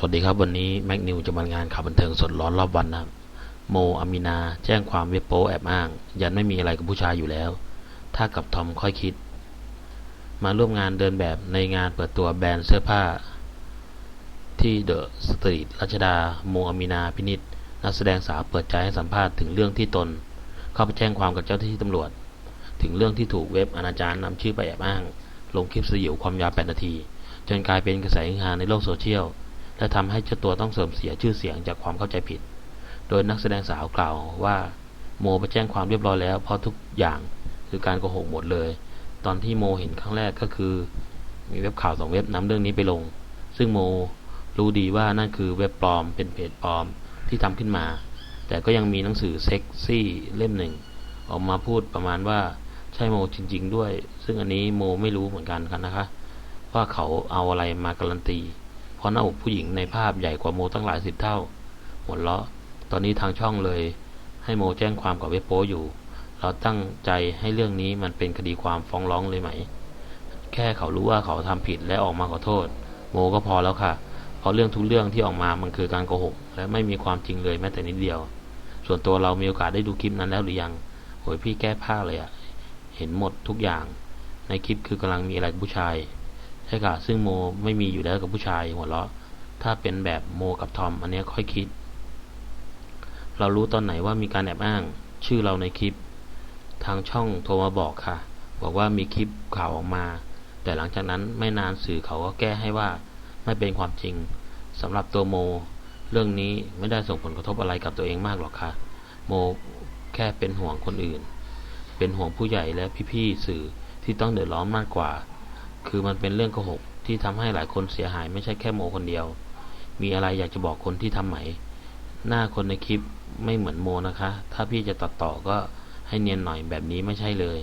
สวัสดีครับวันนี้แม็กนิวจะมางานข่าวบันเทิงสดร้อนรอบวันนะครับโมอามินา แจ้งความเว็บโป๊แอบอ้าง ยันไม่มีอะไรกับผู้ชายอยู่แล้ว ถ้ากับทอมค่อยคิด มาร่วมงานเดินแบบในงานเปิดตัวแบรนด์เสื้อผ้า ที่เดอะสตรีทรัชดา โมอามินาพินิษนักแสดงสาวเปิดใจให้สัมภาษณ์ถึงเรื่องที่ตน เข้าไปแจ้งความกับเจ้าหน้าที่ตำรวจ ถึงเรื่องที่ถูกเว็บอนาจารนำชื่อไปแอบอ้าง ลงคลิปสยิวความยาว8นาที จนกลายเป็นกระแสฮือฮาในโลกโซเชียล และทำให้เจ้าตัวต้องเสื่อมเสียชื่อเสียงจากความเข้าใจผิด โดยนักแสดงสาวกล่าวว่าโมไปแจ้งความเรียบร้อยแล้วเพราะทุกอย่างคือการโกหกหมดเลย ตอนที่โมเห็นครั้งแรกก็คือ มีเว็บข่าวสองเว็บนำเรื่องนี้ไปลง ซึ่งโมรู้ดีว่านั่นคือเว็บปลอมเป็นเพจปลอมที่ทำขึ้นมา แต่ก็ยังมีหนังสือเซ็กซี่เล่มหนึ่ง ออกมาพูดประมาณว่าใช่โมจริง ๆ ด้วย ซึ่งอันนี้โมไม่รู้เหมือนกันกันนะคะ ว่าเขาเอาอะไรมาการันตี เพราะหน้าอกผู้หญิงในภาพใหญ่กว่าโมตั้งหลายสิบเท่า หัวเราะ ตอนนี้ทางช่องเลย ให้โมแจ้งความกับเว็บโป้อยู่ เราตั้งใจให้เรื่องนี้มันเป็นคดีความฟ้องร้องเลยไหม แค่เขารู้ว่าเขาทำผิดและออกมาขอโทษ โมก็พอแล้วค่ะ เพราะเรื่องทุกเรื่องที่ออกมามันคือการโกหก และไม่มีความจริงเลยแม้แต่นิดเดียว ส่วนตัวเรามีโอกาสได้ดูคลิปนั้นแล้วหรือยังโหยพี่แก้ผ้าเลยอะเห็นหมดทุกอย่าง ในคลิปคือกำลังมีอะไรกับผู้ชาย ใช่ค่ะซึ่งโมไม่มีอยู่แล้วกับผู้ชายหัวเราะ ถ้าเป็นแบบโมกับทอม อันนี้ค่อยคิด เรารู้ตอนไหนว่ามีการแอบอ้าง ชื่อเราในคลิป ทางช่องโทรมาบอกค่ะ บอกว่ามีคลิปข่าวออกมา แต่หลังจากนั้นไม่นานสื่อเขาก็แก้ให้ว่าไม่เป็นความจริงสำหรับตัวโม เรื่องนี้ไม่ได้ส่งผลกระทบอะไรกับตัวเองมากหรอกค่ะ โมแค่เป็นห่วงคนอื่น เป็นห่วงผู้ใหญ่และพี่ๆสื่อที่ต้องเดือดร้อนมากกว่า คือมันเป็นเรื่องโกหกที่ทำให้หลายคนเสียหายไม่ใช่แค่โมคนเดียว มีอะไรอยากจะบอกคนที่ทำไหม หน้าคนในคลิปไม่เหมือนโมนะคะ ถ้าพี่จะตัดต่อก็ให้เนียนหน่อยแบบนี้ไม่ใช่เลย